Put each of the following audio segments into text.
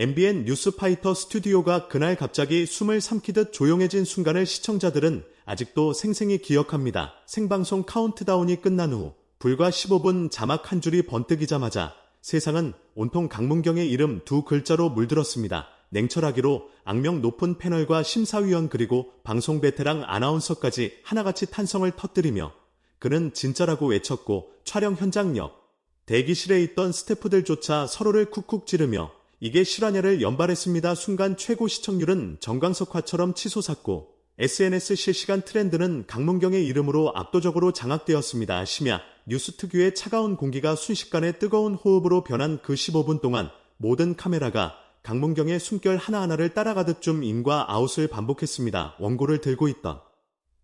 MBN 뉴스파이터 스튜디오가 그날 갑자기 숨을 삼키듯 조용해진 순간을 시청자들은 아직도 생생히 기억합니다. 생방송 카운트다운이 끝난 후 불과 15분 자막 한 줄이 번뜩이자마자 세상은 온통 강문경의 이름 두 글자로 물들었습니다. 냉철하기로 악명 높은 패널과 심사위원 그리고 방송 베테랑 아나운서까지 하나같이 탄성을 터뜨리며 그는 진짜라고 외쳤고 촬영 현장 옆 대기실에 있던 스태프들조차 서로를 쿡쿡 찌르며 이게 실화냐를 연발했습니다. 순간 최고 시청률은 정광석화처럼 치솟았고 SNS 실시간 트렌드는 강문경의 이름으로 압도적으로 장악되었습니다. 심야 뉴스 특유의 차가운 공기가 순식간에 뜨거운 호흡으로 변한 그 15분 동안 모든 카메라가 강문경의 숨결 하나하나를 따라가듯 좀 인과 아웃을 반복했습니다. 원고를 들고 있던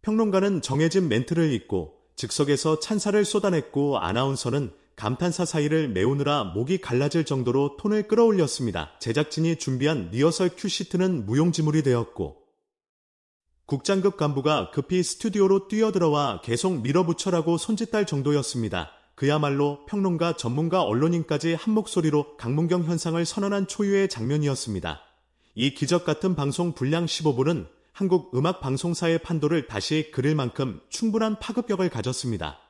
평론가는 정해진 멘트를 읽고 즉석에서 찬사를 쏟아냈고 아나운서는 감탄사 사이를 메우느라 목이 갈라질 정도로 톤을 끌어올렸습니다. 제작진이 준비한 리허설 큐시트는 무용지물이 되었고 국장급 간부가 급히 스튜디오로 뛰어들어와 계속 밀어붙여라고 손짓할 정도였습니다. 그야말로 평론가, 전문가, 언론인까지 한 목소리로 강문경 현상을 선언한 초유의 장면이었습니다. 이 기적 같은 방송 분량 15분은 한국 음악 방송사의 판도를 다시 그릴 만큼 충분한 파급력을 가졌습니다.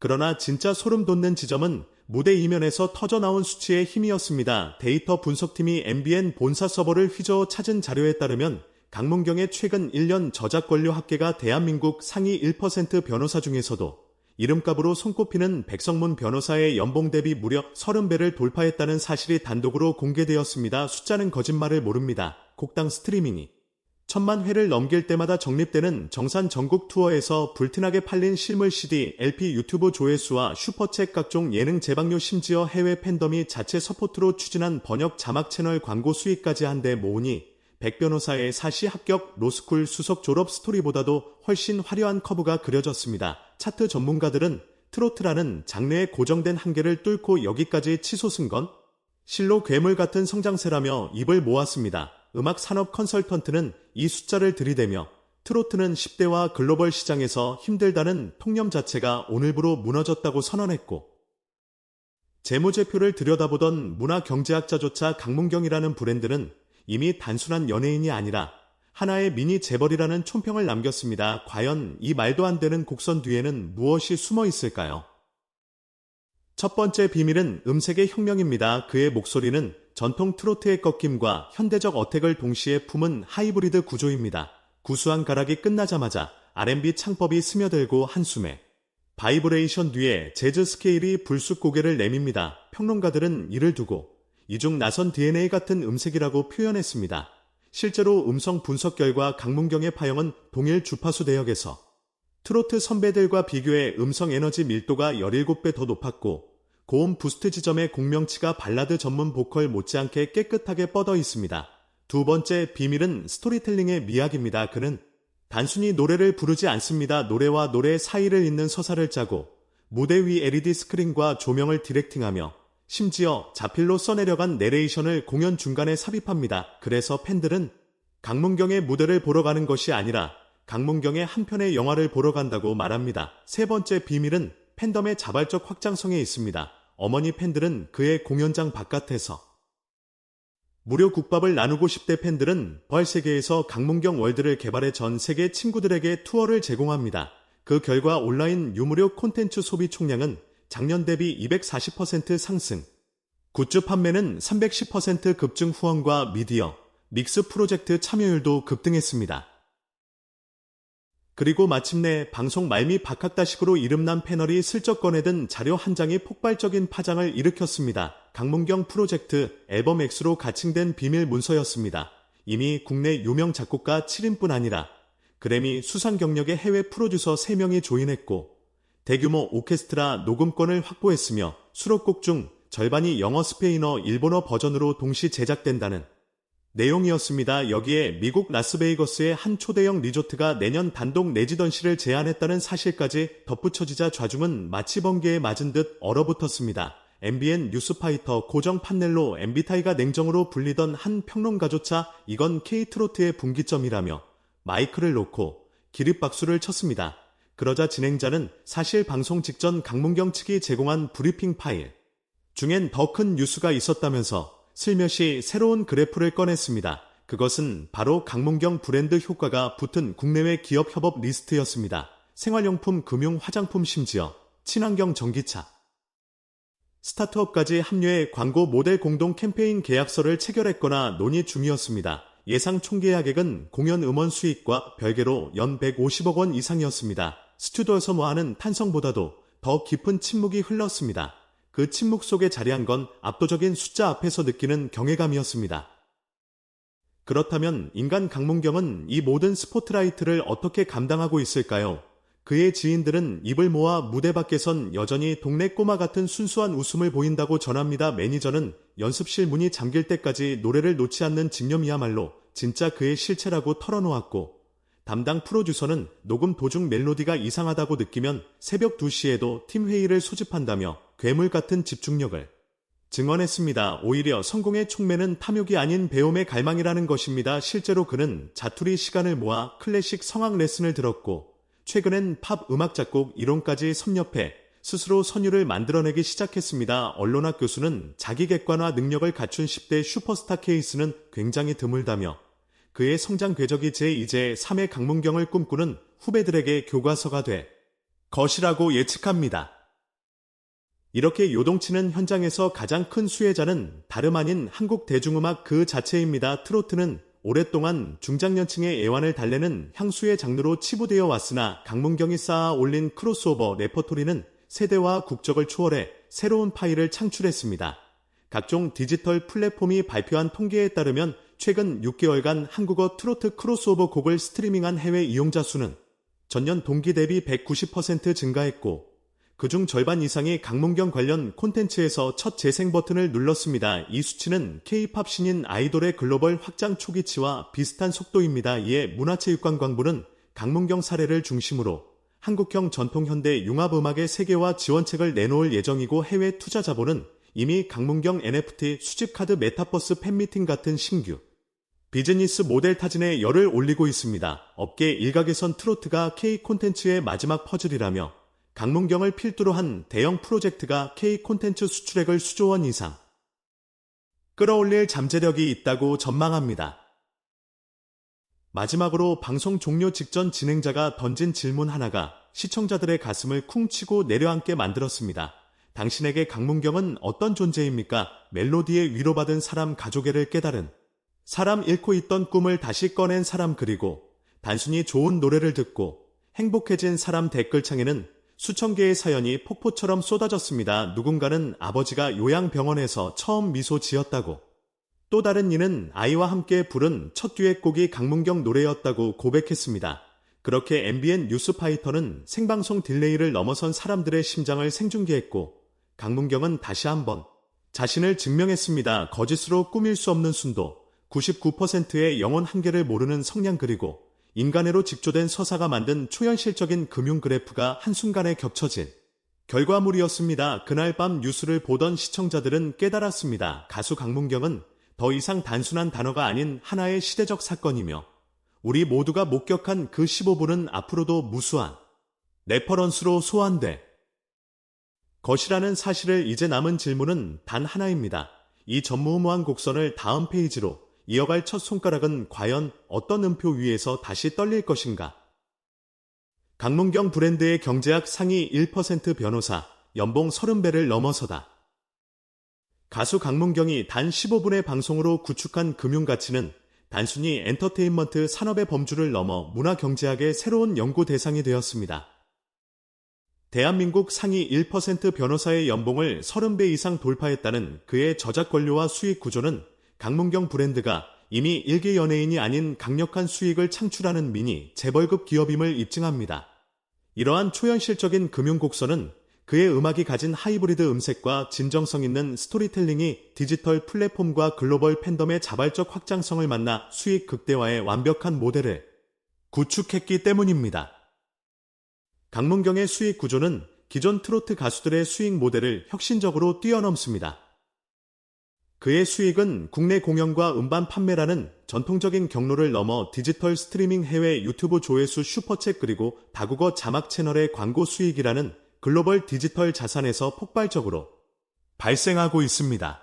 그러나 진짜 소름 돋는 지점은 무대 이면에서 터져나온 수치의 힘이었습니다. 데이터 분석팀이 MBN 본사 서버를 휘저어 찾은 자료에 따르면 강문경의 최근 1년 저작권료 합계가 대한민국 상위 1% 변호사 중에서도 이름값으로 손꼽히는 백성문 변호사의 연봉 대비 무려 30배를 돌파했다는 사실이 단독으로 공개되었습니다. 숫자는 거짓말을 모릅니다. 곡당 스트리밍이 천만 회를 넘길 때마다 적립되는 정산 전국 투어에서 불티나게 팔린 실물 CD, LP 유튜브 조회수와 슈퍼챗 각종 예능 재방료 심지어 해외 팬덤이 자체 서포트로 추진한 번역 자막 채널 광고 수익까지 한데 모으니 백 변호사의 사시 합격 로스쿨 수석 졸업 스토리보다도 훨씬 화려한 커브가 그려졌습니다. 차트 전문가들은 트로트라는 장르의 고정된 한계를 뚫고 여기까지 치솟은 건 실로 괴물 같은 성장세라며 입을 모았습니다. 음악 산업 컨설턴트는 이 숫자를 들이대며 트로트는 10대와 글로벌 시장에서 힘들다는 통념 자체가 오늘부로 무너졌다고 선언했고 재무제표를 들여다보던 문화경제학자조차 강문경이라는 브랜드는 이미 단순한 연예인이 아니라 하나의 미니 재벌이라는 촌평을 남겼습니다. 과연 이 말도 안 되는 곡선 뒤에는 무엇이 숨어 있을까요? 첫 번째 비밀은 음색의 혁명입니다. 그의 목소리는 전통 트로트의 꺾임과 현대적 어택을 동시에 품은 하이브리드 구조입니다. 구수한 가락이 끝나자마자 R&B 창법이 스며들고 한숨에 바이브레이션 뒤에 재즈 스케일이 불쑥 고개를 내밉니다. 평론가들은 이를 두고 이중 나선 DNA 같은 음색이라고 표현했습니다. 실제로 음성 분석 결과 강문경의 파형은 동일 주파수 대역에서 트로트 선배들과 비교해 음성 에너지 밀도가 17배 더 높았고 고음 부스트 지점의 공명치가 발라드 전문 보컬 못지않게 깨끗하게 뻗어 있습니다. 두 번째 비밀은 스토리텔링의 미학입니다. 그는 단순히 노래를 부르지 않습니다. 노래와 노래 사이를 잇는 서사를 짜고 무대 위 LED 스크린과 조명을 디렉팅하며 심지어 자필로 써내려간 내레이션을 공연 중간에 삽입합니다. 그래서 팬들은 강문경의 무대를 보러 가는 것이 아니라 강문경의 한 편의 영화를 보러 간다고 말합니다. 세 번째 비밀은 팬덤의 자발적 확장성에 있습니다. 어머니 팬들은 그의 공연장 바깥에서 무료 국밥을 나누고 싶대 팬들은 벌 세계에서 강문경 월드를 개발해 전 세계 친구들에게 투어를 제공합니다. 그 결과 온라인 유무료 콘텐츠 소비 총량은 작년 대비 240% 상승, 굿즈 판매는 310% 급증 후원과 미디어, 믹스 프로젝트 참여율도 급등했습니다. 그리고 마침내 방송 말미 박학다식으로 이름난 패널이 슬쩍 꺼내든 자료 한 장이 폭발적인 파장을 일으켰습니다. 강문경 프로젝트 앨범 X로 가칭된 비밀 문서였습니다. 이미 국내 유명 작곡가 7인뿐 아니라 그래미 수상 경력의 해외 프로듀서 3명이 조인했고 대규모 오케스트라 녹음권을 확보했으며 수록곡 중 절반이 영어, 스페인어, 일본어 버전으로 동시 제작된다는 내용이었습니다. 여기에 미국 라스베이거스의 한 초대형 리조트가 내년 단독 레지던시를 제안했다는 사실까지 덧붙여지자 좌중은 마치 번개에 맞은 듯 얼어붙었습니다. MBN 뉴스파이터 고정 판넬로 MB타이가 냉정으로 불리던 한 평론가조차 이건 K트로트의 분기점이라며 마이크를 놓고 기립박수를 쳤습니다. 그러자 진행자는 사실 방송 직전 강문경 측이 제공한 브리핑 파일 중엔 더 큰 뉴스가 있었다면서 슬며시 새로운 그래프를 꺼냈습니다. 그것은 바로 강문경 브랜드 효과가 붙은 국내외 기업 협업 리스트였습니다. 생활용품, 금융, 화장품 심지어 친환경 전기차. 스타트업까지 합류해 광고 모델 공동 캠페인 계약서를 체결했거나 논의 중이었습니다. 예상 총계약액은 공연 음원 수익과 별개로 연 150억 원 이상이었습니다. 스튜디오에서 모하는 탄성보다도 더 깊은 침묵이 흘렀습니다. 그 침묵 속에 자리한 건 압도적인 숫자 앞에서 느끼는 경외감이었습니다. 그렇다면 인간 강문경은 이 모든 스포트라이트를 어떻게 감당하고 있을까요? 그의 지인들은 입을 모아 무대 밖에선 여전히 동네 꼬마 같은 순수한 웃음을 보인다고 전합니다. 매니저는 연습실 문이 잠길 때까지 노래를 놓지 않는 집념이야말로 진짜 그의 실체라고 털어놓았고 담당 프로듀서는 녹음 도중 멜로디가 이상하다고 느끼면 새벽 2시에도 팀 회의를 소집한다며 괴물 같은 집중력을 증언했습니다. 오히려 성공의 촉매는 탐욕이 아닌 배움의 갈망이라는 것입니다. 실제로 그는 자투리 시간을 모아 클래식 성악 레슨을 들었고 최근엔 팝 음악 작곡 이론까지 섭렵해 스스로 선율을 만들어내기 시작했습니다. 언론학 교수는 자기 객관화 능력을 갖춘 10대 슈퍼스타 케이스는 굉장히 드물다며 그의 성장 궤적이 제2제 3의 강문경을 꿈꾸는 후배들에게 교과서가 돼 것이라고 예측합니다. 이렇게 요동치는 현장에서 가장 큰 수혜자는 다름 아닌 한국 대중음악 그 자체입니다. 트로트는 오랫동안 중장년층의 애완을 달래는 향수의 장르로 치부되어 왔으나 강문경이 쌓아 올린 크로스오버 레퍼토리는 세대와 국적을 초월해 새로운 파일을 창출했습니다. 각종 디지털 플랫폼이 발표한 통계에 따르면 최근 6개월간 한국어 트로트 크로스오버 곡을 스트리밍한 해외 이용자 수는 전년 동기 대비 190% 증가했고 그중 절반 이상이 강문경 관련 콘텐츠에서 첫 재생 버튼을 눌렀습니다. 이 수치는 K-팝 신인 아이돌의 글로벌 확장 초기치와 비슷한 속도입니다. 이에 문화체육관광부는 강문경 사례를 중심으로 한국형 전통현대 융합음악의 세계화 지원책을 내놓을 예정이고 해외 투자 자본은 이미 강문경 NFT 수집카드 메타버스 팬미팅 같은 신규 비즈니스 모델 타진에 열을 올리고 있습니다. 업계 일각에선 트로트가 K 콘텐츠의 마지막 퍼즐이라며 강문경을 필두로 한 대형 프로젝트가 K 콘텐츠 수출액을 수조 원 이상 끌어올릴 잠재력이 있다고 전망합니다. 마지막으로 방송 종료 직전 진행자가 던진 질문 하나가 시청자들의 가슴을 쿵 치고 내려앉게 만들었습니다. 당신에게 강문경은 어떤 존재입니까? 멜로디에 위로받은 사람 가족애를 깨달은 사람 잃고 있던 꿈을 다시 꺼낸 사람 그리고 단순히 좋은 노래를 듣고 행복해진 사람 댓글창에는 수천 개의 사연이 폭포처럼 쏟아졌습니다. 누군가는 아버지가 요양병원에서 처음 미소 지었다고. 또 다른 이는 아이와 함께 부른 첫 듀엣곡이 강문경 노래였다고 고백했습니다. 그렇게 MBN 뉴스파이터는 생방송 딜레이를 넘어선 사람들의 심장을 생중계했고 강문경은 다시 한번 자신을 증명했습니다. 거짓으로 꾸밀 수 없는 순도, 99%의 영혼 한계를 모르는 성량 그리고 인간애로 직조된 서사가 만든 초현실적인 금융 그래프가 한순간에 겹쳐진 결과물이었습니다. 그날 밤 뉴스를 보던 시청자들은 깨달았습니다. 가수 강문경은 더 이상 단순한 단어가 아닌 하나의 시대적 사건이며 우리 모두가 목격한 그 15분은 앞으로도 무수한 레퍼런스로 소환돼 것이라는 사실을 이제 남은 질문은 단 하나입니다. 이 전무후무한 곡선을 다음 페이지로 이어갈 첫 손가락은 과연 어떤 음표 위에서 다시 떨릴 것인가? 강문경 브랜드의 경제학 상위 1% 변호사, 연봉 30배를 넘어서다. 가수 강문경이 단 15분의 방송으로 구축한 금융가치는 단순히 엔터테인먼트 산업의 범주를 넘어 문화경제학의 새로운 연구 대상이 되었습니다. 대한민국 상위 1% 변호사의 연봉을 30배 이상 돌파했다는 그의 저작 권료와 수익 구조는 강문경 브랜드가 이미 일개 연예인이 아닌 강력한 수익을 창출하는 미니 재벌급 기업임을 입증합니다. 이러한 초현실적인 금융 곡선은 그의 음악이 가진 하이브리드 음색과 진정성 있는 스토리텔링이 디지털 플랫폼과 글로벌 팬덤의 자발적 확장성을 만나 수익 극대화의 완벽한 모델을 구축했기 때문입니다. 강문경의 수익 구조는 기존 트로트 가수들의 수익 모델을 혁신적으로 뛰어넘습니다. 그의 수익은 국내 공연과 음반 판매라는 전통적인 경로를 넘어 디지털 스트리밍 해외 유튜브 조회수 슈퍼챗 그리고 다국어 자막 채널의 광고 수익이라는 글로벌 디지털 자산에서 폭발적으로 발생하고 있습니다.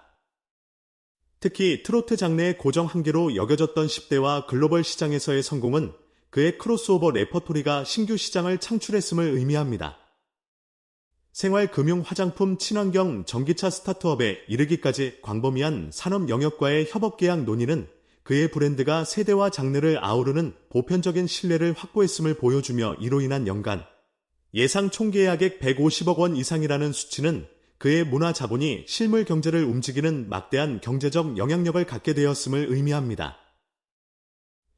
특히 트로트 장르의 고정 한계로 여겨졌던 10대와 글로벌 시장에서의 성공은 그의 크로스오버 레퍼토리가 신규 시장을 창출했음을 의미합니다. 생활, 금융, 화장품, 친환경, 전기차 스타트업에 이르기까지 광범위한 산업 영역과의 협업 계약 논의는 그의 브랜드가 세대와 장르를 아우르는 보편적인 신뢰를 확보했음을 보여주며 이로 인한 연간 예상 총계약액 150억 원 이상이라는 수치는 그의 문화 자본이 실물 경제를 움직이는 막대한 경제적 영향력을 갖게 되었음을 의미합니다.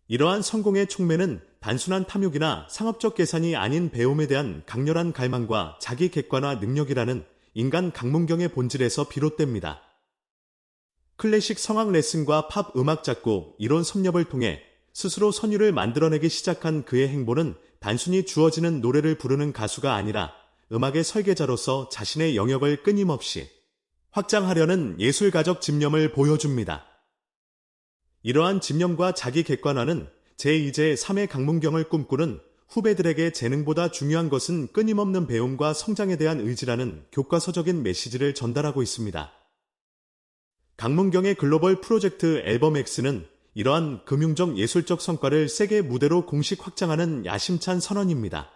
이러한 성공의 촉매는 단순한 탐욕이나 상업적 계산이 아닌 배움에 대한 강렬한 갈망과 자기 객관화 능력이라는 인간 강문경의 본질에서 비롯됩니다. 클래식 성악 레슨과 팝 음악 작곡, 이론 섭렵을 통해 스스로 선율을 만들어내기 시작한 그의 행보는 단순히 주어지는 노래를 부르는 가수가 아니라 음악의 설계자로서 자신의 영역을 끊임없이 확장하려는 예술가적 집념을 보여줍니다. 이러한 집념과 자기 객관화는 제2제 3의 강문경을 꿈꾸는 후배들에게 재능보다 중요한 것은 끊임없는 배움과 성장에 대한 의지라는 교과서적인 메시지를 전달하고 있습니다. 강문경의 글로벌 프로젝트 앨범 X는 이러한 금융적 예술적 성과를 세계 무대로 공식 확장하는 야심찬 선언입니다.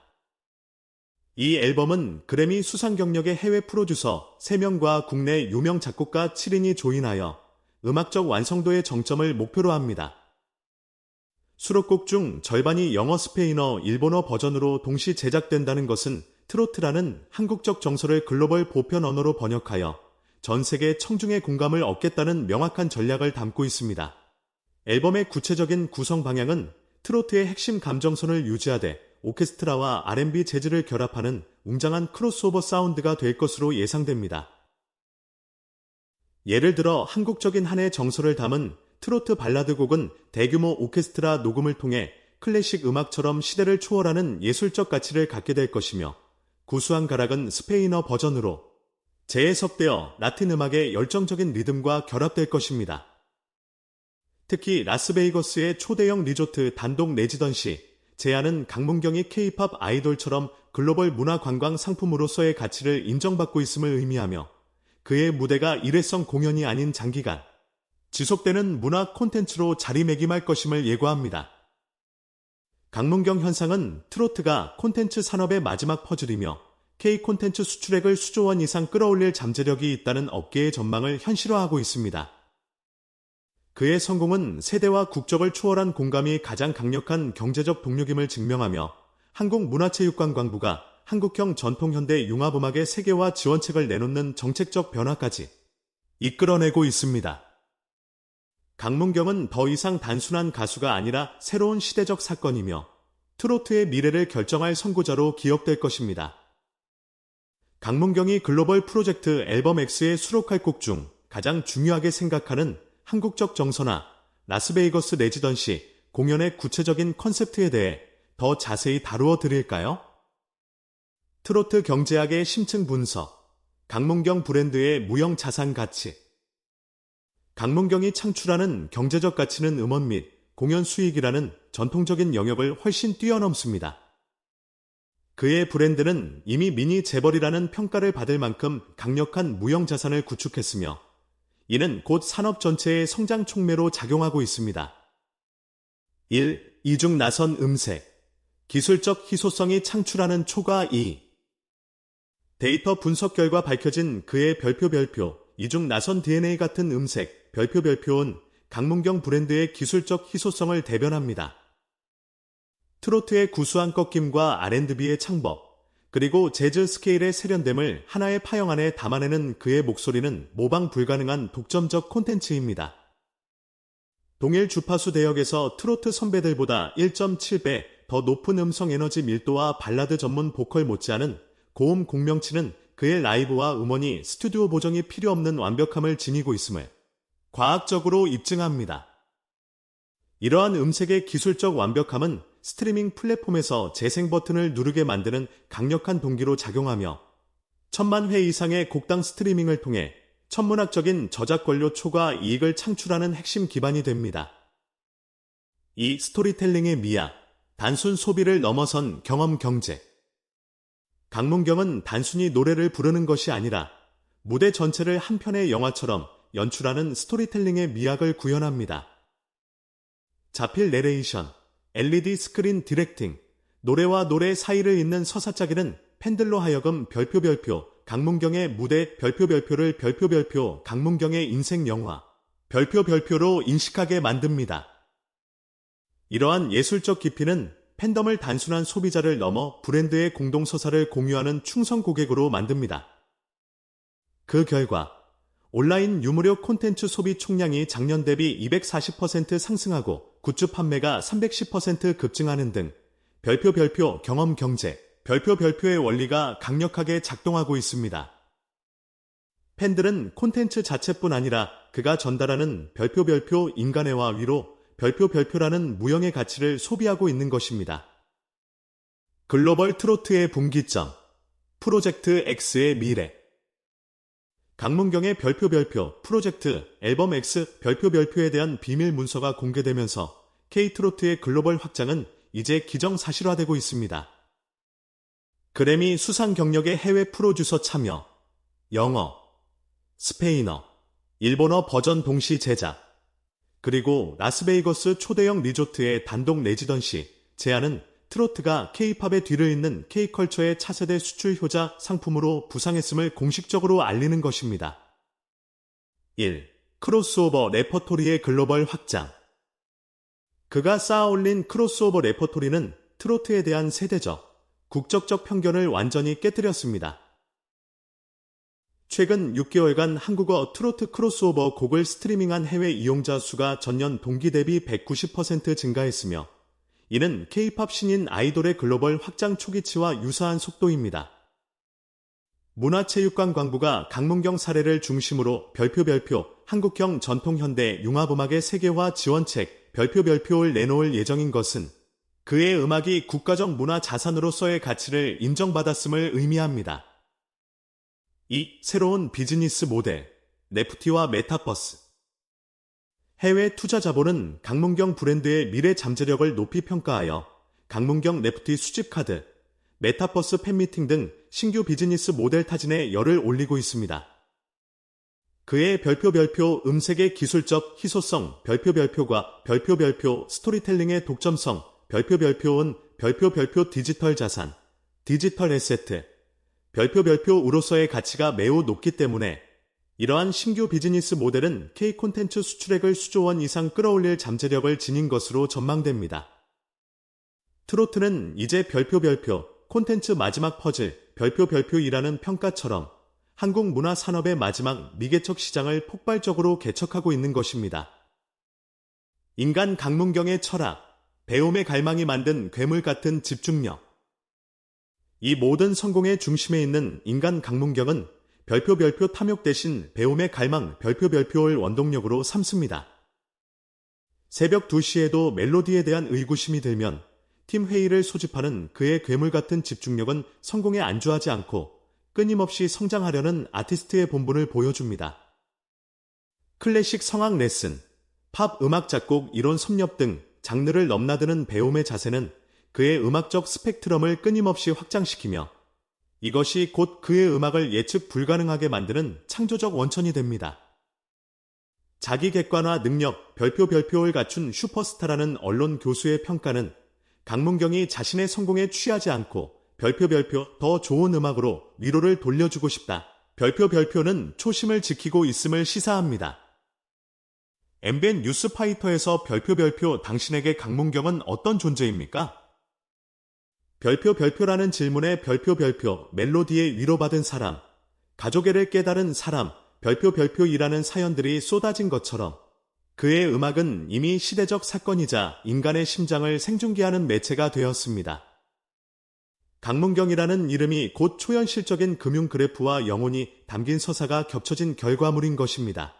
이 앨범은 그래미 수상 경력의 해외 프로듀서 3명과 국내 유명 작곡가 7인이 조인하여 음악적 완성도의 정점을 목표로 합니다. 수록곡 중 절반이 영어, 스페인어, 일본어 버전으로 동시 제작된다는 것은 트로트라는 한국적 정서를 글로벌 보편 언어로 번역하여 전 세계 청중의 공감을 얻겠다는 명확한 전략을 담고 있습니다. 앨범의 구체적인 구성 방향은 트로트의 핵심 감정선을 유지하되 오케스트라와 R&B 재즈를 결합하는 웅장한 크로스오버 사운드가 될 것으로 예상됩니다. 예를 들어 한국적인 한해 정서를 담은 트로트 발라드 곡은 대규모 오케스트라 녹음을 통해 클래식 음악처럼 시대를 초월하는 예술적 가치를 갖게 될 것이며 구수한 가락은 스페인어 버전으로 재해석되어 라틴 음악의 열정적인 리듬과 결합될 것입니다. 특히 라스베이거스의 초대형 리조트 단독 레지던 시 제안은 강문경이 케이팝 아이돌처럼 글로벌 문화 관광 상품으로서의 가치를 인정받고 있음을 의미하며 그의 무대가 일회성 공연이 아닌 장기간 지속되는 문화 콘텐츠로 자리매김할 것임을 예고합니다. 강문경 현상은 트로트가 콘텐츠 산업의 마지막 퍼즐이며 K 콘텐츠 수출액을 수조 원 이상 끌어올릴 잠재력이 있다는 업계의 전망을 현실화하고 있습니다. 그의 성공은 세대와 국적을 초월한 공감이 가장 강력한 경제적 동력임을 증명하며 한국문화체육관광부가 한국형 전통현대 융합음악의 세계화 지원책을 내놓는 정책적 변화까지 이끌어내고 있습니다. 강문경은 더 이상 단순한 가수가 아니라 새로운 시대적 사건이며 트로트의 미래를 결정할 선구자로 기억될 것입니다. 강문경이 글로벌 프로젝트 앨범 X에 수록할 곡 중 가장 중요하게 생각하는 한국적 정서나 라스베이거스 레지던시 공연의 구체적인 컨셉트에 대해 더 자세히 다루어 드릴까요? 트로트 경제학의 심층 분석, 강문경 브랜드의 무형 자산 가치. 강문경이 창출하는 경제적 가치는 음원 및 공연 수익이라는 전통적인 영역을 훨씬 뛰어넘습니다. 그의 브랜드는 이미 미니 재벌이라는 평가를 받을 만큼 강력한 무형 자산을 구축했으며 이는 곧 산업 전체의 성장 촉매로 작용하고 있습니다. 1. 이중 나선 음색 기술적 희소성이 창출하는 초과 2. 데이터 분석 결과 밝혀진 그의 별표 별표 이중 나선 DNA 같은 음색 별표 별표는 강문경 브랜드의 기술적 희소성을 대변합니다. 트로트의 구수한 꺾임과 R&B의 창법, 그리고 재즈 스케일의 세련됨을 하나의 파형 안에 담아내는 그의 목소리는 모방 불가능한 독점적 콘텐츠입니다. 동일 주파수 대역에서 트로트 선배들보다 1.7배 더 높은 음성 에너지 밀도와 발라드 전문 보컬 못지않은 고음 공명치는 그의 라이브와 음원이 스튜디오 보정이 필요 없는 완벽함을 지니고 있음을 과학적으로 입증합니다. 이러한 음색의 기술적 완벽함은 스트리밍 플랫폼에서 재생 버튼을 누르게 만드는 강력한 동기로 작용하며 천만 회 이상의 곡당 스트리밍을 통해 천문학적인 저작권료 초과 이익을 창출하는 핵심 기반이 됩니다. 이 스토리텔링의 미학, 단순 소비를 넘어선 경험 경제. 강문경은 단순히 노래를 부르는 것이 아니라 무대 전체를 한 편의 영화처럼 연출하는 스토리텔링의 미학을 구현합니다. 자필 내레이션, LED 스크린 디렉팅, 노래와 노래 사이를 잇는 서사짜기는 팬들로 하여금 별표 별표, 강문경의 무대 별표 별표를 별표 별표, 강문경의 인생 영화, 별표 별표로 인식하게 만듭니다. 이러한 예술적 깊이는 팬덤을 단순한 소비자를 넘어 브랜드의 공동서사를 공유하는 충성 고객으로 만듭니다. 그 결과 온라인 유무료 콘텐츠 소비 총량이 작년 대비 240% 상승하고 굿즈 판매가 310% 급증하는 등 별표 별표 경험 경제, 별표 별표의 원리가 강력하게 작동하고 있습니다. 팬들은 콘텐츠 자체뿐 아니라 그가 전달하는 별표 별표 인간애와 위로 별표 별표라는 무형의 가치를 소비하고 있는 것입니다. 글로벌 트로트의 분기점, 프로젝트 X의 미래, 강문경의 별표 별표 프로젝트 앨범 X 별표 별표에 대한 비밀 문서가 공개되면서 K트로트의 글로벌 확장은 이제 기정사실화되고 있습니다. 그래미 수상 경력의 해외 프로듀서 참여, 영어, 스페인어, 일본어 버전 동시 제작, 그리고 라스베이거스 초대형 리조트의 단독 레지던 시 제안은 트로트가 K-팝의 뒤를 잇는 K-컬처의 차세대 수출 효자 상품으로 부상했음을 공식적으로 알리는 것입니다. 1. 크로스오버 레퍼토리의 글로벌 확장 그가 쌓아올린 크로스오버 레퍼토리는 트로트에 대한 세대적, 국적적 편견을 완전히 깨뜨렸습니다. 최근 6개월간 한국어 트로트 크로스오버 곡을 스트리밍한 해외 이용자 수가 전년 동기 대비 190% 증가했으며 이는 K-팝 신인 아이돌의 글로벌 확장 초기치와 유사한 속도입니다. 문화체육관 광부가 강문경 사례를 중심으로 별표 별표 한국형 전통현대 융합음악의 세계화 지원책 별표 별표를 내놓을 예정인 것은 그의 음악이 국가적 문화 자산으로서의 가치를 인정받았음을 의미합니다. 이 새로운 비즈니스 모델, 네프티와 메타버스. 해외 투자 자본은 강문경 브랜드의 미래 잠재력을 높이 평가하여 강문경 네프티 수집 카드, 메타버스 팬미팅 등 신규 비즈니스 모델 타진에 열을 올리고 있습니다. 그의 별표 별표 음색의 기술적 희소성, 별표 별표과 별표 별표 스토리텔링의 독점성, 별표 별표은 별표 별표 디지털 자산, 디지털 에세트, 별표 별표으로서의 가치가 매우 높기 때문에 이러한 신규 비즈니스 모델은 K 콘텐츠 수출액을 수조 원 이상 끌어올릴 잠재력을 지닌 것으로 전망됩니다. 트로트는 이제 별표 별표, 콘텐츠 마지막 퍼즐, 별표 별표이라는 평가처럼 한국 문화 산업의 마지막 미개척 시장을 폭발적으로 개척하고 있는 것입니다. 인간 강문경의 철학, 배움의 갈망이 만든 괴물 같은 집중력, 이 모든 성공의 중심에 있는 인간 강문경은 별표 별표 탐욕 대신 배움의 갈망 별표 별표를 원동력으로 삼습니다. 새벽 2시에도 멜로디에 대한 의구심이 들면 팀 회의를 소집하는 그의 괴물 같은 집중력은 성공에 안주하지 않고 끊임없이 성장하려는 아티스트의 본분을 보여줍니다. 클래식 성악 레슨, 팝 음악 작곡 이론 섭렵 등 장르를 넘나드는 배움의 자세는 그의 음악적 스펙트럼을 끊임없이 확장시키며 이것이 곧 그의 음악을 예측 불가능하게 만드는 창조적 원천이 됩니다. 자기 객관화 능력, 별표 별표를 갖춘 슈퍼스타라는 언론 교수의 평가는 강문경이 자신의 성공에 취하지 않고 별표 별표 더 좋은 음악으로 위로를 돌려주고 싶다. 별표 별표는 초심을 지키고 있음을 시사합니다. MBN 뉴스파이터에서 별표 별표 당신에게 강문경은 어떤 존재입니까? 별표 별표라는 질문에 별표 별표 멜로디에 위로받은 사람, 가족애를 깨달은 사람, 별표 별표이라는 사연들이 쏟아진 것처럼 그의 음악은 이미 시대적 사건이자 인간의 심장을 생중계하는 매체가 되었습니다. 강문경이라는 이름이 곧 초현실적인 금융 그래프와 영혼이 담긴 서사가 겹쳐진 결과물인 것입니다.